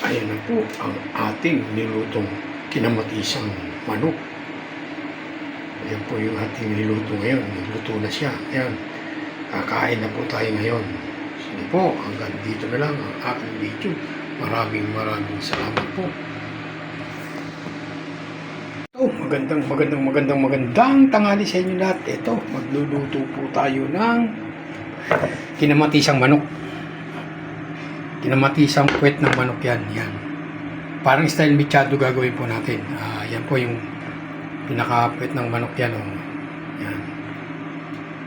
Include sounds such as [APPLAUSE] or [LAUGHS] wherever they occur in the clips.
Ayan na po ang ating nilutong kinamatisang manok. Ayan po yung ating niluto ngayon. Niluto na siya. Ayan. Kakain na po tayo ngayon. Sige po, hanggang dito na lang ang aking video. Maraming maraming salamat po. Ito, magandang magandang magandang magandang tanghali sa inyo lahat. Ito, magluluto po tayo ng kinamatisang manok. Kinamatisang puwet ng manok yan. Yan. Parang style mechado gagawin po natin. Ah, yan po yung pinaka-puwet ng manok yan. Oh. Yan.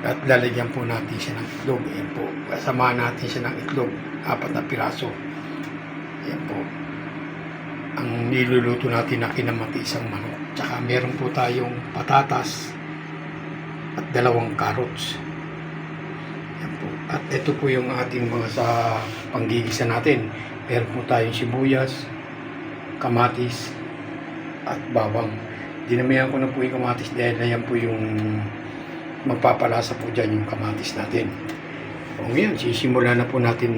At lalagyan po natin siya ng itlog. Yan po. Kasama natin siya ng itlog. Apat na piraso. Yan po. Ang niluluto natin na kinamatisang manok. Tsaka meron po tayong patatas at dalawang carrots. At ito po yung ating mga sa panggigisa natin. Meron po tayong sibuyas, kamatis, at bawang. Dinamihan ko na po yung kamatis dahil na yan po yung magpapalasa po dyan yung kamatis natin. O ngayon, sisimula na po natin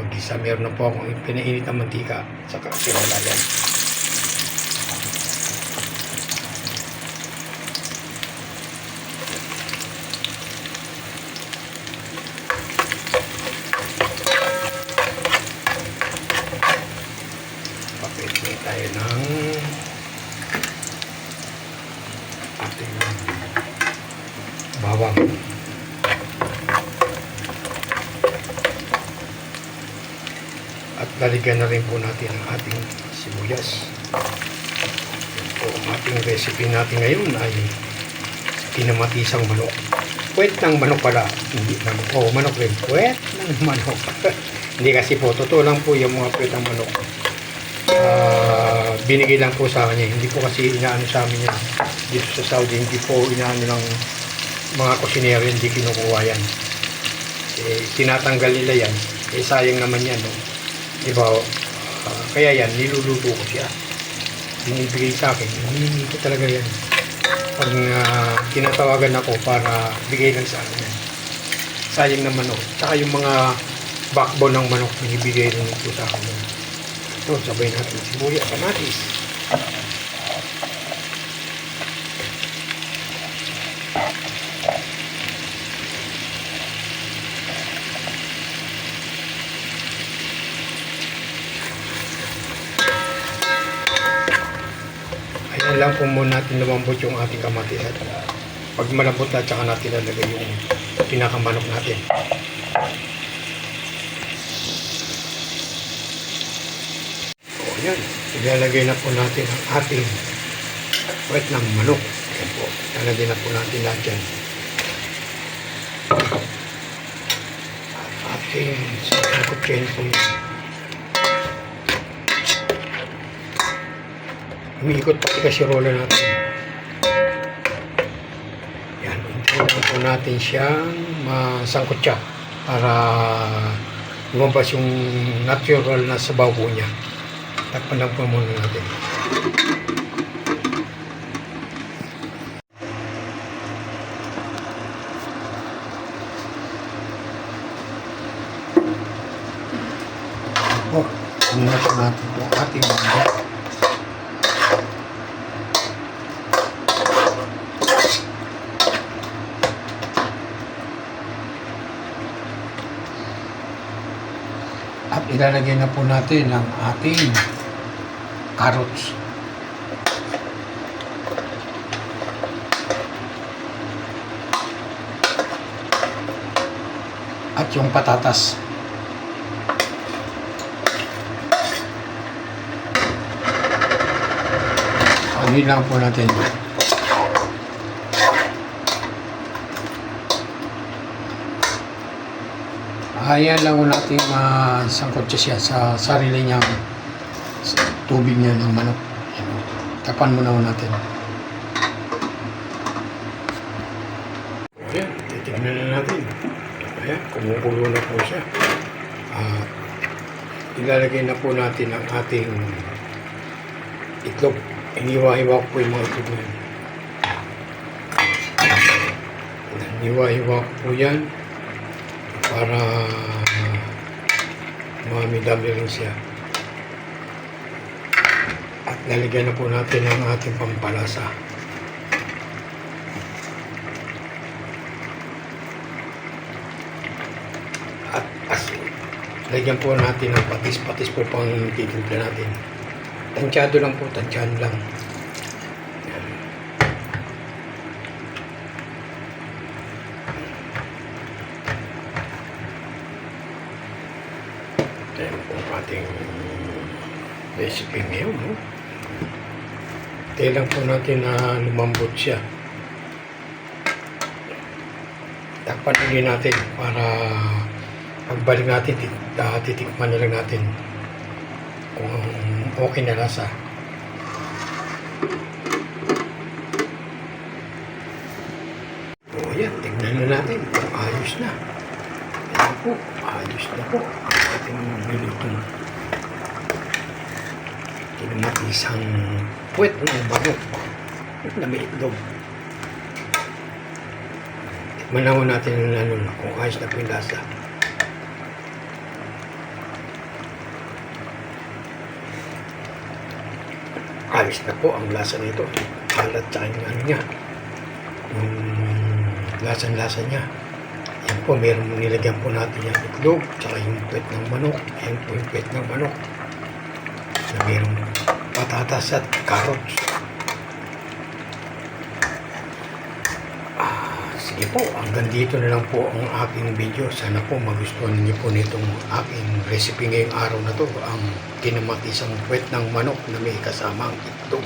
mag-isa. Meron na po akong pinainit na mantika sa kasirola yan. Papit tayo ng ating bawang. At lalagyan na rin po natin ang ating sibuyas. Yan po, ang ating recipe natin ngayon ay kinamatisang manok. Puwet ng manok pala, hindi manok. Oh, manok rin. Puwet ng [LAUGHS] manok. hindi kasi po, totoo lang po yung mga puwet ng manok. Ah, binigay lang po sa kanya. Hindi po kasi inaano sa amin yan. Dito sa Saudi, hindi po inaano ng mga kusinero, hindi kinukuha yan. Eh, tinatanggal nila yan. Eh, sayang naman yan, no? Diba? Ah, kaya yan, niluluto ko siya. Binibigay sa akin, hindi ko talaga yan. Pag ah, tinatawagan ako para bigay lang sa akin yan. Sayang naman, no? Tsaka yung mga backbone ng manok, binibigay rin po sa akin yan. Ito, sabay natin sibuya, kamatis. Ayan lang po muna natin lumambot yung ating kamatis. At pag malambot na, tsaka natin lalagay yung pinakamanok natin. O yan, ilalagay na po natin ang ating puwet ng manok. Ayan po, ilalagay na po natin lahat yan. At ating sasakot yan po yan. Umiikot pati kasirola natin. Yan, unti po natin siyang masangkot siya para lumabas yung natural na sabaw po niya. Takpan lang po muna natin. Po, muna po natin po ating mga At ilalagay na po natin ang ating carrots. At yung patatas. Ano lang po natin. Ayan lang natin masangkot siya sa sarili niyang tubig niya ng manok. Ayan. Tapan muna po natin. Ayan, titignan na natin. Ayan, kumukulo na po siya. At ilalagay na po natin ang ating itlog. Iniwa-iwa ko po yung mga itlog na yan. Iniwa-iwa ko po yan para mami dami rin siya. Lalagyan na po natin ang ating pampalasa. At asin. Lagyan po natin ng patis-patis po pang titimpla natin. Tansyado lang po, tansyahan lang. Yan. Ayan po ang ating recipe ngayon. No? Tayo lang po natin na lumambot siya. Takpan ulit natin para pagbalik natin, tit- uh, titikman na lang natin kung okay na lasa. O yan, tignan na natin kung ayos na. Ayan po, ayos na po ang ating nilutong kinamatisang puwet ng bagok na may itlog. Ho natin ang ano, kung ayos na po yung lasa. ayos na po ang lasa nito. Kalat sa yung ano niya. Yung lasan-lasa niya. Yan po, meron nilagyan po natin yung itlog, tsaka yung pet ng manok. Yan po yung pet ng manok. Na merong patatas at carrots. Ah, sige po, hanggang dito na lang po ang aking video. Sana po magustuhan niyo po nitong aking recipe ngayong araw na to. Ang kinamatisang puwet ng manok na may kasamang itlog.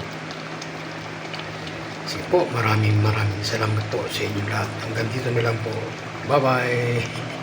Sige po, maraming maraming salamat po sa inyo lahat. Hanggang dito na lang po. Bye-bye!